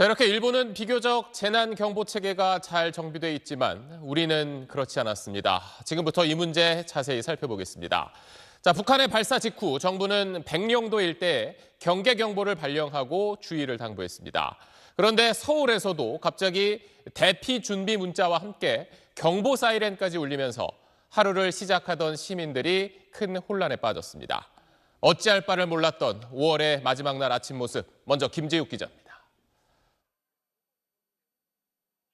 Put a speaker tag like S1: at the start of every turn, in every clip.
S1: 자, 이렇게 일본은 비교적 재난 경보 체계가 잘 정비돼 있지만 우리는 그렇지 않았습니다. 지금부터 이 문제 자세히 살펴보겠습니다. 자, 북한의 발사 직후 정부는 백령도 일대에 경계 경보를 발령하고 주의를 당부했습니다. 그런데 서울에서도 갑자기 대피 준비 문자와 함께 경보 사이렌까지 울리면서 하루를 시작하던 시민들이 큰 혼란에 빠졌습니다. 어찌할 바를 몰랐던 5월의 마지막 날 아침 모습, 먼저 김재욱 기자입니다.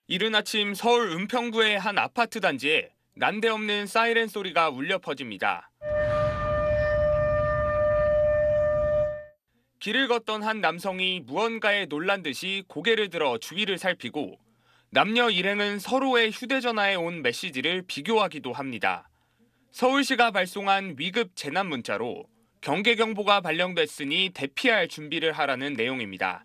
S2: 이른 아침 서울 은평구의 한 아파트 단지에 난데없는 사이렌 소리가 울려 퍼집니다. 길을 걷던 한 남성이 무언가에 놀란 듯이 고개를 들어 주위를 살피고 남녀 일행은 서로의 휴대전화에 온 메시지를 비교하기도 합니다. 서울시가 발송한 위급 재난 문자로 경계 경보가 발령됐으니 대피할 준비를 하라는 내용입니다.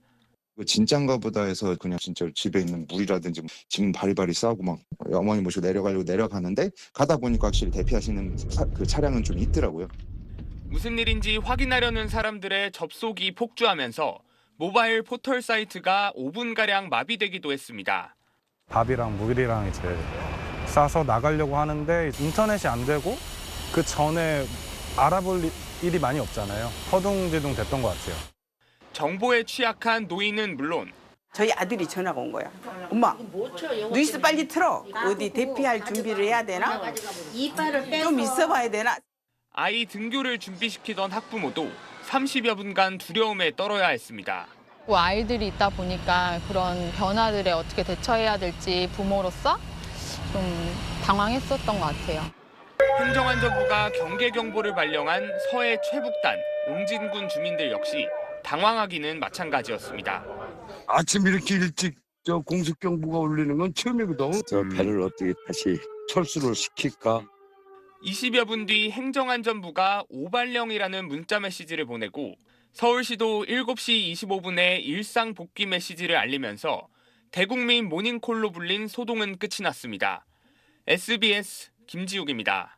S3: 그 진짠가 보다 해서 그냥 진짜 집에 있는 물이라든지 짐 바리바리 싸고 막 어머니 모시고 내려가려고 내려가는데 가다 보니까 확실히 대피하시는 사- 그 차량은 좀 있더라고요.
S2: 무슨 일인지 확인하려는 사람들의 접속이 폭주하면서 모바일 포털 사이트가 5분가량 마비되기도 했습니다.
S4: 밥이랑 물이랑 이제 싸서 나가려고 하는데 인터넷이 안 되고 그 전에 알아볼 일이 많이 없잖아요. 허둥지둥 됐던 것 같아요.
S2: 정보에 취약한 노인은 물론
S5: 저희 아들이 전화가 온 거야. 엄마, 뉴스 빨리 틀어. 어디 대피할 준비를 해야 되나? 좀 있어 봐야 되나?
S2: 아이 등교를 준비시키던 학부모도 30여 분간 두려움에 떨어야 했습니다.
S6: 뭐 아이들이 있다 보니까 그런 변화들에 어떻게 대처해야 될지 부모로서 좀 당황했었던 것 같아요.
S2: 행정안전부가 경계 경보를 발령한 서해 최북단 옹진군 주민들 역시 당황하기는 마찬가지였습니다.
S7: 아침 이렇게 일찍 저 공습 경보가 울리는 건 처음이거든.
S8: 저 배를 어떻게 다시 철수를 시킬까?
S2: 20여 분 뒤 행정안전부가 오발령이라는 문자 메시지를 보내고 서울시도 7시 25분에 일상 복귀 메시지를 알리면서 대국민 모닝콜로 불린 소동은 끝이 났습니다. SBS 김지욱입니다.